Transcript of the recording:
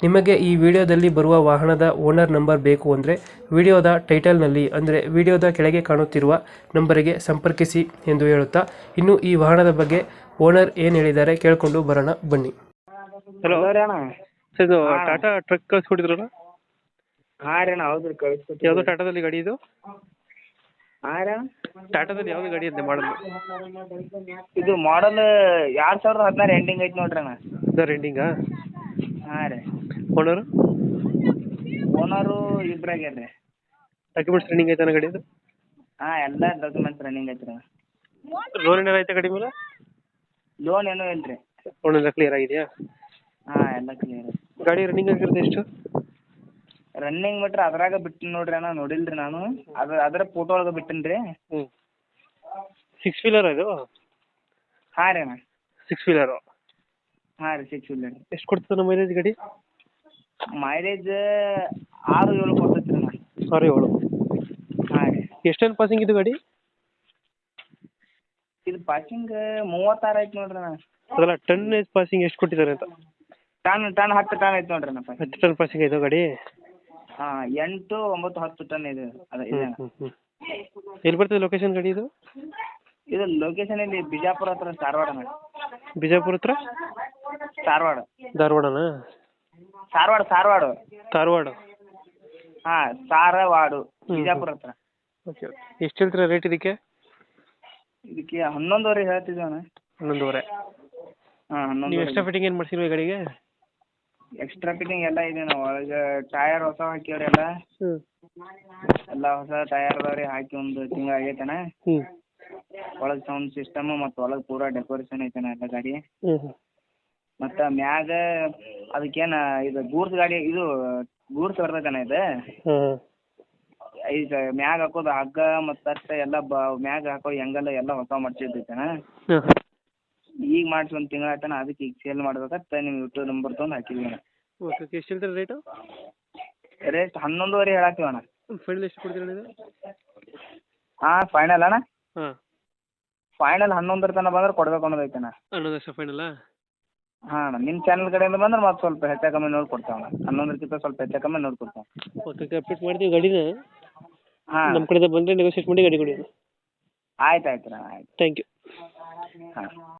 ನಿಮಗೆ ಈ ವಿಡಿಯೋದಲ್ಲಿ ಬರುವ ವಾಹನದ ಓನರ್ ನಂಬರ್ ಬೇಕು ಅಂದರೆ ವಿಡಿಯೋದ ಟೈಟಲ್ನಲ್ಲಿ ಅಂದರೆ ವಿಡಿಯೋದ ಕೆಳಗೆ ಕಾಣುತ್ತಿರುವ ನಂಬರಿಗೆ ಸಂಪರ್ಕಿಸಿ ಎಂದು ಹೇಳುತ್ತಾ ಇನ್ನು ಈ ವಾಹನದ ಬಗ್ಗೆ ಓನರ್ ಏನು ಹೇಳಿದ್ದಾರೆ ಕೇಳಿಕೊಂಡು ಬರೋಣ ಬನ್ನಿ. ಹಲೋ. ಹಲೋ ರೀ ಅಣ್ಣ. ಸರ್ ಇದು ಹಾ. ಟಾಟಾ ಟ್ರಕ್ ಕಳಿಸ್ಕೊಟ್ಟಿದ್ರಲ್ಲ? ಹಾಂ ರೀ ಅಣ್ಣ ಹೌದು ರೀ ಕಳಿಸ್ಕೊಟ್ಟು ಯಾವುದು ಟಾಟಾದಲ್ಲಿ ಗಾಡಿ ಇದು? ಹಾಂ ರೀ ಅಣ್ಣ. ಟಾಟಾದಲ್ಲಿ ಯಾವುದು ಗಾಡಿ ಅಂತೆ ಮಾಡಲು ಇದು ಮಾಡಲ್ ಎರಡು ಸಾವಿರದ ಹದಿನಾರು ಎಂಡಿಂಗ್ ಐತಿ ನೋಡ್ರಿ ಅಣ್ಣ. ಇದರ ಎಂಡಿಂಗಾ ಹಾಂ ರೀ. ಓನರು? ಓನರು ಇಬ್ರಾಗ್ಯಾರ ರೀ. ಡಾಕ್ಯುಮೆಂಟ್ಸ್ ರನ್ನಿಂಗ್ ಐತಾನ ಗಾಡಿ ಇದು ಹಾಂ ಎಲ್ಲ ಡಾಕ್ಯುಮೆಂಟ್ಸ್ ರನ್ನಿಂಗ್ ಐತೆ ರೀ ಲೋನ್ ಏನಾರ ಐತೆ ಗಾಡಿ ಮೇಲೆ? ಲೋನ್ ಏನೋ ಇಲ್ಲ ರೀ. ಲೋನ್ ಎಲ್ಲ ಕ್ಲಿಯರ್ ಆಗಿದೆಯಾ? ಹಾಂ ಎಲ್ಲ ಕ್ಲಿಯರ್ ಗಾಡಿ ರನ್ನಿಂಗ್ ಆಗಿರೋದು ಎಷ್ಟು? ರನ್ನಿಂಗ್ ಬಿಟ್ರೆ ಅದ್ರಾಗ ಬಿಟ್ಟಿನಿ ನೋಡ್ರಿ ಅಣ್ಣ ನೋಡಿಲ್ರಿ ರೀ ನಾನು. ಅದ್ರ ಅದರ ಫೋಟೋ ಒಳಗೆ ಬಿಟ್ಟಿನಿ ರೀ. ಹ್ಞೂ ಸಿಕ್ಸ್ ವೀಲರ್ ಇದು? ಹಾಂ ರೀ ಅಣ್ಣ. ಸಿಕ್ಸ್ ವೀಲರು ಹಾಂ ರೀ ಸಿಕ್ಸ್ ವೀಲರ್ ಎಷ್ಟು ಕೊಡ್ತದೆ ನಮ್ಮ ಮೈಲೇಜ್ ಗಾಡಿ? ಮೈಲೇಜ್ ಆರು ಏಳು ಕೊಡ್ತೈತೆ ರೀ ಅಣ್ಣ. ಆರು ಏಳು. ಹಾಂ ರೀ. ಎಷ್ಟೇನು ಪಾಸಿಂಗ್ ಇದು ಗಾಡಿ? ಇದು ಪಾಸಿಂಗ್ ಮೂವತ್ತಾರು ಐತಿ ನೋಡ್ರಿ ಅಣ್ಣ. ಅದಲ್ಲ ಟನ್ ಪಾಸಿಂಗ್ ಎಷ್ಟು ಕೊಟ್ಟಿದ್ದಾರೆ ಅಂತ? ಟನ್ ಟನ್ ಹತ್ತು ಟನ್ ಐತಿ ನೋಡ್ರಿ ಅಣ್ಣ ಪಾಸಿಂಗ್ ಹತ್ತು ಟನ್ ಪಾಸಿಂಗ್ ಆಯ್ತು ಗಾಡಿ? ಹಾಂ ಎಂಟು ಒಂಬತ್ತು ಹತ್ತು ಟನ್ ಇದೆ. ಅದ ಇದೆ ಅಣ್ಣ. ಎಲ್ಲಿ ಬರ್ತದೆ ಲೊಕೇಶನ್ ಗಾಡಿ ಇದು? ಇದು ಲೊಕೇಶನ್ ಇಲ್ಲಿ ಬಿಜಾಪುರ ಹತ್ರ ಧಾರವಾಡ ಅಣ್ಣ. ಬಿಜಾಪುರ ಹತ್ರ? ಧಾರವಾಡ. ಧಾರವಾಡನಾ? ಧಾರವಾಡ ಧಾರವಾಡ. ಧಾರವಾಡ. ಹಾ ಧಾರವಾಡ ಹ್ಮ್. ಬಿಜಾಪುರ ಹತ್ರ. ಓಕೆ ಎಷ್ಟು ಹೇಳ್ತೀರಾ ರೇಟ್ ಇದಕ್ಕೆ? ಇದಕ್ಕೆ ಹನ್ನೊಂದುವರೆ ಹೇಳ್ತಿದ್ವಿ ಅಣ್ಣ ಹನ್ನೊಂದುವರೆ. ಹಾಂ ನೀವು ಹನ್ನೊಂದು ಎಕ್ಸ್ಟ್ರಾ ಫಿಟ್ಟಿಂಗ್ ಏನು ಮಾಡ್ಸಿಲ್ವ ಗಾಡಿಗೆ? ಎಕ್ಸ್ಟ್ರಾ ಫಿಟ್ಟಿಂಗ್ ಎಲ್ಲ ಇದೆ ನಾವು. ಒಳಗೆ ಟಯರ್ ಹೊಸ ಹಾಕಿವ್ರಿ ಎಲ್ಲ ಹ್ಞೂ ಎಲ್ಲ ಹೊಸ ಟಯರ್ ಅದಾವ್ರಿ ಹಾಕಿ ಒಂದು ತಿಂಗಳ ಆಗೈತಣ್ಣ ಒಳಗ್ ಒಳಗೆ ಸೌಂಡ್ ಸಿಸ್ಟಮ್ ಮತ್ತೆ ಒಳಗ್ ಪೂರಾ ಡೆಕೋರೇಷನ್ ಐತಣ್ಣ ಎಲ್ಲ ಗಾಡಿ. ಹ್ಞೂ ಮತ್ತು ಮ್ಯಾಗ ಅದಕ್ಕೇನು ಇದು ಗೂಡ್ಸ್ ಗಾಡಿ ಇದು ಗೂಡ್ಸ್ ಬರ್ತೈತಣ್ಣ ಇದು? ಈಗ ಮ್ಯಾಗ ಹಾಕೋದು ಹಗ್ಗ ಮತ್ತು ತಟ್ಟ ಎಲ್ಲ ಬ ಮ್ಯಾಗ ಹಾಕೋ ಹೆಂಗಲ್ಲ ಎಲ್ಲ ಹೊಸ ಮಾಡ್ಸಿದ್ದೈತಣ್ಣ ಹಾಂ ಈಗ ಮಾಡ್ಸಿ ಒಂದು ತಿಂಗಳು ಆಯ್ತಣ್ಣ ಅದಕ್ಕೆ ಈಗ ಸೇಲ್ ಮಾಡ್ಬೇಕಂತ ನಿಮ್ಮ ಯೂಟ್ಯೂಬ್ ನಂಬರ್ ತೊಗೊಂಡು ಹಾಕಿದ್ವಿ ಅಣ್ಣ. ಓಕೆ ಓಕೆ ಎಷ್ಟು ಹೇಳ್ತೀರಾ ರೇಟು ರೇಟ್ ಹನ್ನೊಂದುವರೆ ಹೇಳತ್ತೀವಿ ಅಣ್ಣ. ಫೈನಲ್ ಎಷ್ಟು ಕೊಡ್ತೀರಾ ಇದು? ಹಾಂ ಫೈನಲ್ ಅಣ್ಣ? ಹಾಂ. ಫೈನಲ್ ಹನ್ನೊಂದರ ತನಕ ಬಂದ್ರೆ ಕೊಡ್ಬೇಕು ಅನ್ನೋದು ಅಣ್ಣ ಹನ್ನೊಂದು ಲಕ್ಷ ಹಾಂ ಅಣ್ಣ. ನಿಮ್ಮ ಚಾನಲ್ ಕಡೆಯಿಂದ ಬಂದ್ರೆ ಮತ್ತೆ ಸ್ವಲ್ಪ ಹೆಚ್ಚು ಕಮ್ಮಿ ನೋಡಿ ಕೊಡ್ತೇವೆ ಅಣ್ಣ ಹನ್ನೊಂದಕ್ಕಿಂತ ಸ್ವಲ್ಪ ಹೆಚ್ಚು ಕಮ್ಮಿ ನೋಡಿ ಕೊಡ್ತೇವೆ ಓಕೆ ಓಕೆ ಅಪ್ಡೇಟ್ ಮಾಡ್ತೀವಿ ಗಾಡಿನ? ಹಾಂ. ನಮ್ಮ ಕಡೆಯಿಂದ ಬಂದರೆ ನೆಗೋಶಿಯೇಟ್ ಮಾಡಿ ಗಾಡಿ ಕೊಡಿ ಆಯ್ತು ಆಯ್ತು ಅಣ್ಣ. ಆಯ್ತು. ತ್ಯಾಂಕ್ ಯು ಹಾಂ.